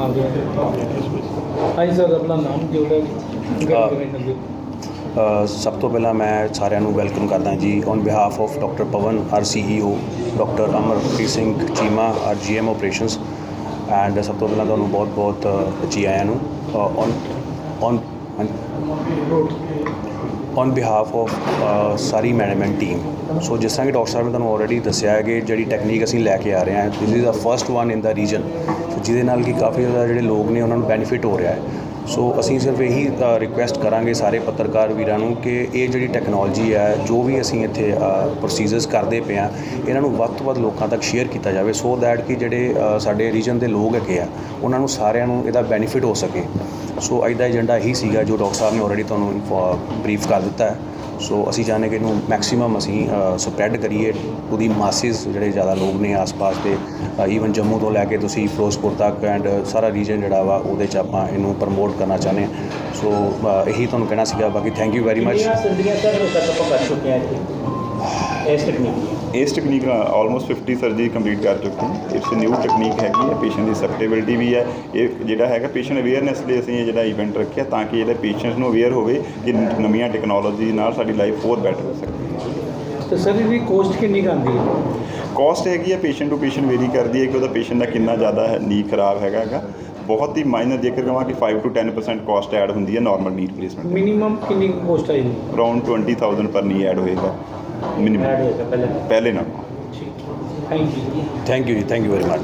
ਆ ਗਿਆ। ਹਾਂਜੀ ਸਰ ਆਪਣਾ ਨਾਮ ਕੀ ਹੋਗਾ ਅ, ਗੱਲ ਕरें ਅ, ਸਭ ਤੋਂ ਪਹਿਲਾਂ ਮੈਂ ਸਾਰਿਆਂ ਨੂੰ ਵੈਲਕਮ ਕਰਦਾ ਜੀ। On behalf of doctor Pawan our CEO doctor Amarpreet Singh Cheema our GM operations and ਸਭ ਤੋਂ ਪਹਿਲਾਂ ਤੁਹਾਨੂੰ ਬਹੁਤ ਬਹੁਤ ਜੀ ਆਇਆਂ ਨੂੰ। On on on behalf of sorry management team so ਜਿਸ ਤਰ੍ਹਾਂ ਕਿ ਡਾਕਟਰ ਸਾਹਿਬ ਨੇ ਤੁਹਾਨੂੰ ਆਲਰੇਡੀ ਦੱਸਿਆ ਹੈ ਕਿ ਜਿਹੜੀ ਟੈਕਨੀਕ ਅਸੀਂ ਲੈ ਕੇ ਆ ਰਹੇ ਹਾਂ this is the first one in the region ਜਿਹਦੇ ਨਾਲ ਕਿ ਕਾਫੀ ਜ਼ਿਆਦਾ ਜਿਹੜੇ ਲੋਕ ਨੇ, ਉਹਨਾਂ ਨੂੰ ਬੈਨੀਫਿਟ ਹੋ ਰਿਹਾ ਹੈ। ਸੋ ਅਸੀਂ ਸਿਰਫ ਇਹੀ ਰਿਕੁਐਸਟ ਕਰਾਂਗੇ ਸਾਰੇ ਪੱਤਰਕਾਰ ਵੀਰਾਂ ਨੂੰ ਕਿ ਇਹ ਜਿਹੜੀ ਟੈਕਨੋਲੋਜੀ ਹੈ, ਜੋ ਵੀ ਅਸੀਂ ਇੱਥੇ ਪ੍ਰੋਸੀਜਰਸ ਕਰਦੇ ਪਏ ਆ ਇਹਨਾਂ ਨੂੰ ਵੱਧ ਤੋਂ ਵੱਧ ਲੋਕਾਂ ਤੱਕ ਸ਼ੇਅਰ ਕੀਤਾ ਜਾਵੇ ਸੋ ਦੈਟ ਕਿ ਜਿਹੜੇ ਸਾਡੇ ਰੀਜਨ ਦੇ ਲੋਕ ਹੈਗੇ ਆ, ਉਹਨਾਂ ਨੂੰ ਸਾਰਿਆਂ ਨੂੰ ਇਹਦਾ ਬੈਨੀਫਿਟ ਹੋ ਸਕੇ। ਸੋ ਅੱਜ ਦਾ ਏਜੰਡਾ ਇਹੀ ਸੀਗਾ ਜੋ ਡਾਕਟਰ ਸਾਹਿਬ ਨੇ ਆਲਰੇਡੀ ਤੁਹਾਨੂੰ ਬਰੀਫ ਕਰ ਦਿੱਤਾ ਹੈ। ਸੋ ਅਸੀਂ ਚਾਹੁੰਦੇ ਕਿ ਇਹਨੂੰ ਮੈਕਸਿਮਮ ਅਸੀਂ ਸਪਰੈਡ ਕਰੀਏ। ਉਹਦੀ ਮਾਸਿਸ ਜਿਹੜੇ ਜ਼ਿਆਦਾ ਲੋਕ ਨੇ ਆਸ-ਪਾਸ ਦੇ ਈਵਨ ਜੰਮੂ ਤੋਂ ਲੈ ਕੇ ਤੁਸੀਂ ਫਿਰੋਜ਼ਪੁਰ ਤੱਕ ਐਂਡ ਸਾਰਾ ਰੀਜਨ ਜਿਹੜਾ ਵਾ, ਉਹਦੇ 'ਚ ਆਪਾਂ ਇਹਨੂੰ ਪ੍ਰਮੋਟ ਕਰਨਾ ਚਾਹੁੰਦੇ ਹਾਂ। ਸੋ ਇਹੀ ਤੁਹਾਨੂੰ ਕਹਿਣਾ ਸੀਗਾ। ਬਾਕੀ ਥੈਂਕ ਯੂ ਵੈਰੀ ਮਚ ਕਿੰਨੀਆਂ ਸਰਜਰੀਆਂ ਸਰ ਹੁਣ ਕਰ ਚੁੱਕੇ ਹਾਂ ਇੱਥੇ। ਇਸ ਟੈਕਨੀਕ ਇਸ ਟੈਕਨੀਕ ਨਾਲ ਆਲਮੋਸਟ 50 ਸਰਜਰੀ ਕੰਪਲੀਟ ਕਰ ਚੁੱਕੇ ਹਾਂ। ਇਟਸ ਨਿਊ ਟੈਕਨੀਕ ਹੈਗੀ ਹੈ ਪੇਸ਼ੈਂਟ ਦੀ ਅਸੈਪਟੇਬਿਲਿਟੀ ਵੀ ਹੈ। ਇਹ ਜਿਹੜਾ ਹੈਗਾ ਪੇਸ਼ੈਂਟ ਅਵੇਅਰਨੈਸ ਲਈ ਅਸੀਂ ਇਹ ਜਿਹੜਾ ਇਵੈਂਟ ਰੱਖਿਆ ਤਾਂ ਕਿ ਇਹਦੇ ਪੇਸ਼ੈਂਟਸ ਨੂੰ ਅਵੇਅਰ ਹੋਵੇ ਕਿ ਨਵੀਆਂ ਟੈਕਨੋਲੋਜੀ ਨਾਲ ਸਾਡੀ ਲਾਈਫ ਹੋਰ ਬੈਟਰ ਹੋ ਸਕਦੀ ਹੈ। ਤੇ ਸਰ ਇਹਦੀ ਕੋਸਟ ਕਿੰਨੀ ਕੁ ਆਉਂਦੀ ਹੈ? ਕਾਸਟ ਹੈਗੀ ਹੈ ਪੇਸ਼ੈਂਟ ਟੂ ਪੇਸ਼ੈਂਟ ਵੇਰੀ ਕਰਦੀ ਹੈ ਕਿ ਉਹਦਾ ਪੇਸ਼ੈਂਟ ਦਾ ਕਿੰਨਾ ਜ਼ਿਆਦਾ ਹੈ ਨੀ ਖਰਾਬ ਹੈਗਾ ਹੈਗਾ। ਬਹੁਤ ਹੀ ਮਾਈਨਰ ਜੇਕਰ ਕਹਾਂ ਕਿ 5 ਟੂ 10% ਕਾਸਟ ਐਡ ਹੁੰਦੀ ਹੈ ਨਾਰਮਲ ਨੀ ਰਿਪਲੇਸਮੈਂਟ ਮਿਨੀਮਮ ਕਿੰਨੀ ਕੋਸਟ ਆਏਗੀ? ਅਰਾਊਂਡ 20000 ਪਰ ਨੀ ਐਡ ਹੋਏਗਾ। ਮਿਨੀਮਮ ਪਹਿਲੇ ਨਾਲ ਠੀਕ ਥੈਂਕ ਯੂ ਥੈਂਕ ਯੂ ਜੀ ਥੈਂਕ ਯੂ ਵੈਰੀ ਮਚ